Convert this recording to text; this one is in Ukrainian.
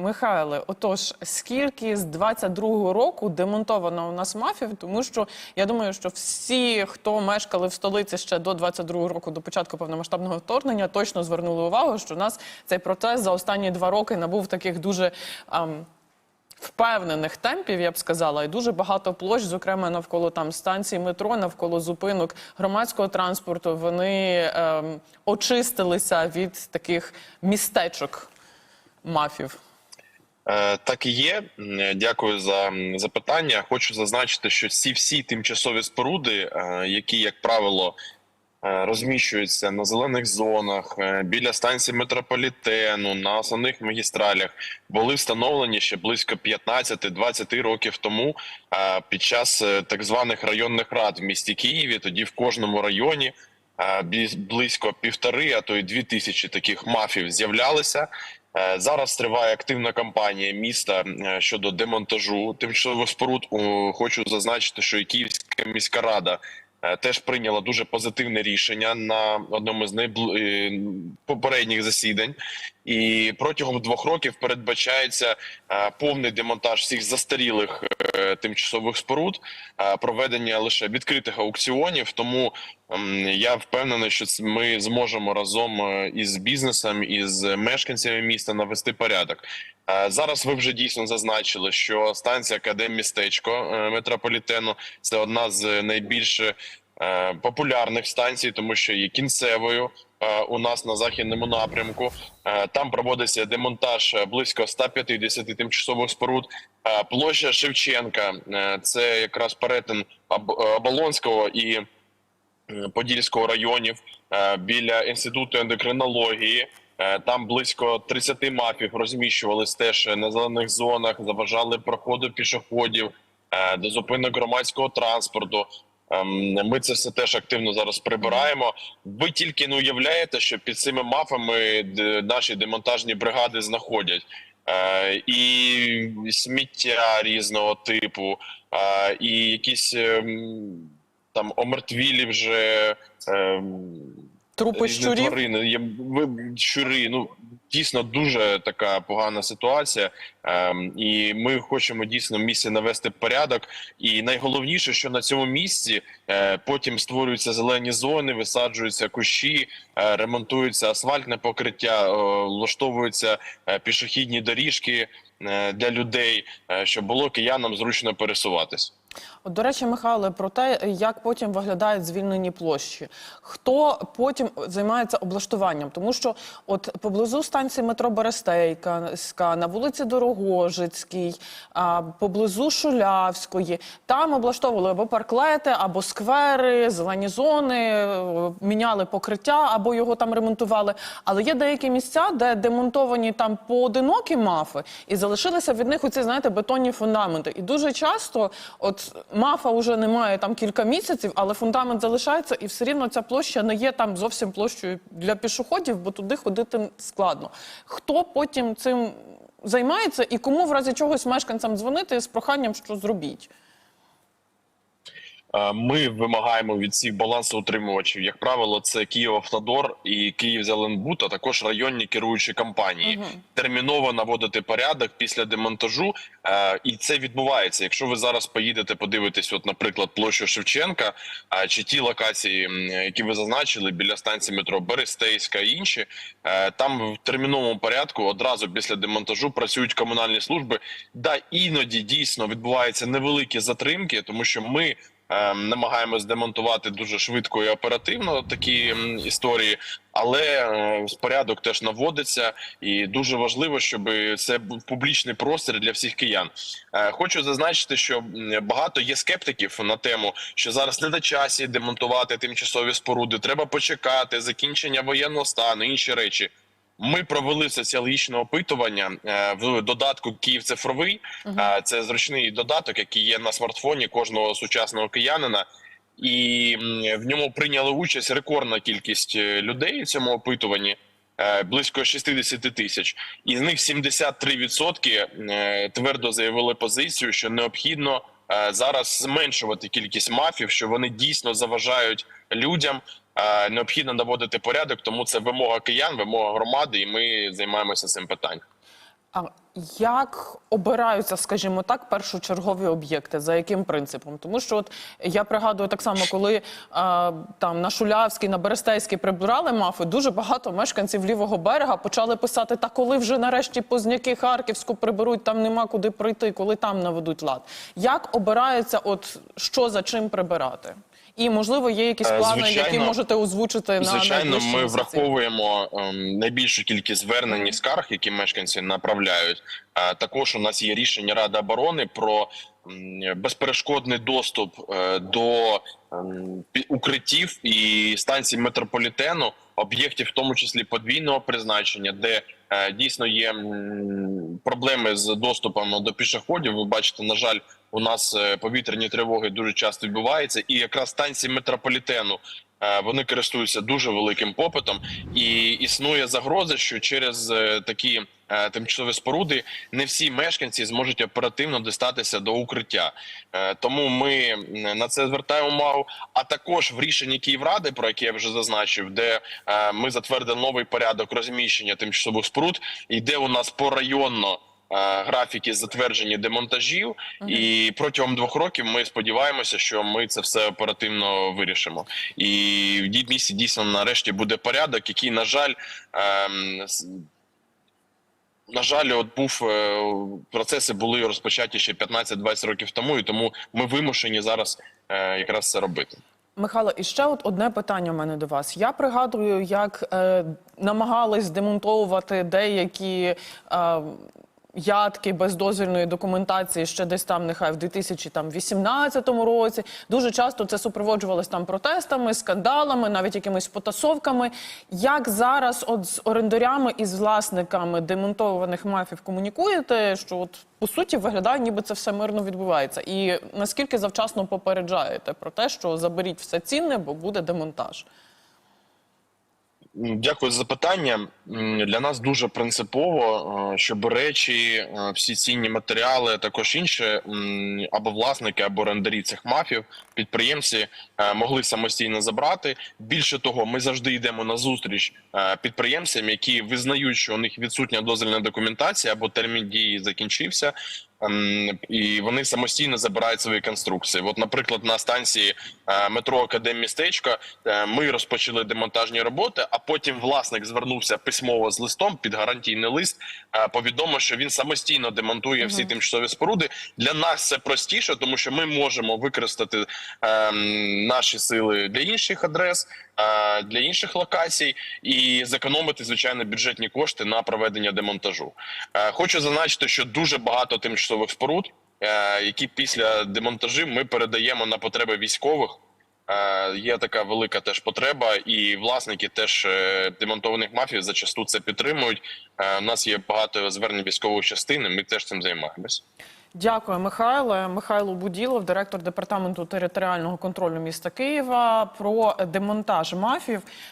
Михайле, отож, скільки з 22-го року демонтовано у нас мафів? Тому що я думаю, що всі, хто мешкали в столиці ще до 22-го року, до початку повномасштабного вторгнення, точно звернули увагу, що у нас цей процес за останні два роки набув таких дуже. ам, Впевнених темпів, я б сказала, і дуже багато площ, зокрема навколо там станцій метро, навколо зупинок громадського транспорту, вони ем, очистилися від таких містечок мафів. Е, Так і є. Дякую за запитання. Хочу зазначити, що ці всі тимчасові споруди, е, які, як правило, е, розміщуються на зелених зонах, біля станції метрополітену, на основних магістралях, були встановлені ще близько 15-20 років тому під час так званих районних рад в місті Києві. Тоді в кожному районі близько півтори, а то й дві тисячі таких мафів з'являлися. Е, Зараз триває активна кампанія міста е, щодо демонтажу тимчасових споруд. Хочу зазначити, що і Київська міська рада е, теж прийняла дуже позитивне рішення на одному з найбл... попередніх засідань. І протягом двох років передбачається е, повний демонтаж всіх застарілих е, тимчасових споруд, е, проведення лише відкритих аукціонів. Тому я впевнений, що ми зможемо разом е, із бізнесом із мешканцями міста навести порядок. Зараз ви вже дійсно зазначили, що станція Академмістечко е, метрополітену це одна з найбільш популярних станцій, тому що є кінцевою е, у нас на західному напрямку. Е, Там проводиться демонтаж е, близько 150 тимчасових споруд. Е, Площа Шевченка е, це якраз перетин Оболонського і е, Подільського районів е, біля інституту ендокринології. Е, Там близько 30 мафів розміщувались теж на зелених зонах, заважали проходу пішоходів е, до зупинок громадського транспорту. Ем, Ми це все теж активно зараз прибираємо. Ви тільки не уявляєте, що під цими мафами наші демонтажні бригади знаходять. Е, І сміття різного типу, е, і якісь ем, там омертвілі вже ем, Трупи щурів. тварини. Є ви- щури. Ну дійсно дуже така погана ситуація. Ем, і ми хочемо дійсно в місті навести порядок. І найголовніше, що на цьому місці е, потім створюються зелені зони, висаджуються кущі, е, ремонтується асфальтне покриття, е, влаштовуються е, пішохідні доріжки е, для людей, е, щоб було киянам зручно пересуватись. От, до речі, Михайле, про те, як потім виглядають звільнені площі. Хто потім займається облаштуванням? Тому що от поблизу станції метро Берестейка, на вулиці Дорогожицькій, а, поблизу Шулявської, там облаштовували або парклети, або сквери, зелені зони, міняли покриття, або його там ремонтували. Але є деякі місця, де демонтовані там поодинокі мафи, і залишилися від них оці, знаєте, бетонні фундаменти. І дуже часто, от мафа вже немає там кілька місяців, але фундамент залишається, і все рівно ця площа не є там зовсім площею для пішоходів, бо туди ходити складно. Хто потім цим займається і кому в разі чогось мешканцям дзвонити з проханням, що зробіть? Е, Ми вимагаємо від всіх балансоутримувачів, як правило, це Київавтодор і Київзеленбуд, а також районні керуючі компанії. Мгм. Терміново наводити порядок після демонтажу, Е, і це відбувається. Якщо ви зараз поїдете, подивитесь, от, наприклад, площу Шевченка, е, чи ті локації, які ви зазначили біля станції метро Берестейська і інші, там в терміновому порядку одразу після демонтажу працюють комунальні служби. Да, іноді дійсно відбуваються невеликі затримки, тому що ми. Е, Намагаємось демонтувати дуже швидко і оперативно такі історії, але е, порядок теж наводиться, і дуже важливо, щоб це був публічний простір для всіх киян. Е, Хочу зазначити, що багато є скептиків на тему, що зараз не на часі демонтувати тимчасові споруди. Треба почекати закінчення воєнного стану, інші речі. Ми провели соціологічне опитування е, в додатку Київ цифровий. Е, Це зручний додаток, який є на смартфоні кожного сучасного киянина. І в ньому прийняли участь рекордна кількість е, людей в цьому опитуванні. е, Близько 60 тисяч, із них 73% е, твердо заявили позицію, що необхідно зараз зменшувати кількість мафів, що вони дійсно заважають людям. Е, Необхідно наводити порядок, тому це вимога киян, вимога громади, і ми займаємося цим питанням. Як обираються, скажімо так, першочергові об'єкти? За яким принципом? Тому що от я пригадую так само, коли а, там на Шулявській, на Берестейській прибирали мафи, дуже багато мешканців лівого берега почали писати: та коли вже нарешті позняки Харківську приберуть, там нема куди пройти, коли там наведуть лад. Як обирається, от що за чим прибирати? І можливо є якісь Е, плани, які можете озвучити на Звичайно, ми місяці? враховуємо ем, найбільшу кількість звернень і скарг, які мешканці направляють. Е, також у нас є рішення Ради оборони про безперешкодний доступ е, до ем, укриттів і станцій метрополітену, об'єктів, в тому числі подвійного призначення, де е, дійсно є проблеми з доступом до пішоходів. Ви бачите, на жаль, у нас повітряні тривоги дуже часто відбуваються, і якраз станції метрополітену вони користуються дуже великим попитом, і існує загроза, що через е, такі е, тимчасові споруди не всі мешканці зможуть оперативно дістатися до укриття. Е, Тому ми на це звертаємо увагу. А також в рішенні Київради, про яке я вже зазначив, де е, ми затвердили новий порядок розміщення тимчасових споруд, йде у нас порайонно. Е, Графіки затверджені демонтажів, і протягом двох років ми сподіваємося, що ми це все оперативно вирішимо. І в дій- місті дійсно нарешті буде порядок, який, на жаль, ем, на жаль, от був е, процеси були розпочаті ще 15-20 років тому, і тому ми вимушені зараз е, якраз це робити. Михайло, і ще от одне питання в мене до вас. Я пригадую, як е, намагались демонтовувати деякі е, ядки без дозвільної документації ще десь там, нехай в 2018 році. Дуже часто це супроводжувалось там протестами, скандалами, навіть якимись потасовками. Як зараз от з орендарями і з власниками демонтованих мафів комунікуєте, що от по суті виглядає, ніби це все мирно відбувається. І наскільки завчасно попереджаєте про те, що заберіть все цінне, бо буде демонтаж? Дякую за запитання. Для нас дуже принципово, е, щоб речі, е, всі цінні матеріали, також інші або власники, або орендарі цих мафів, підприємці е, могли самостійно забрати. Більше того, ми завжди йдемо на зустріч підприємцям, які визнають, що у них відсутня дозвільна документація або термін дії закінчився. ем, І вони самостійно забирають свої конструкції. От, наприклад, на станції метро Академмістечко е, ми розпочали демонтажні роботи, а потім власник звернувся письмово з листом під гарантійний лист. е, Повідомив, що він самостійно демонтує всі тимчасові споруди. Для нас це простіше, тому що ми можемо використати ем, наші сили для інших адрес, е, для інших локацій і зекономити звичайно бюджетні кошти на проведення демонтажу. Е, Хочу зазначити, що дуже багато тимчасових споруд, е, які після демонтажів ми передаємо на потреби військових. Е, Є така велика теж потреба, і власники теж е, демонтованих мафій зачасту це підтримують. Е, У нас є багато звернень військових частин. і Ми теж цим займаємось. Дякую, Михайло. Михайло Буділов, директор департаменту територіального контролю міста Києва, про демонтаж мафів.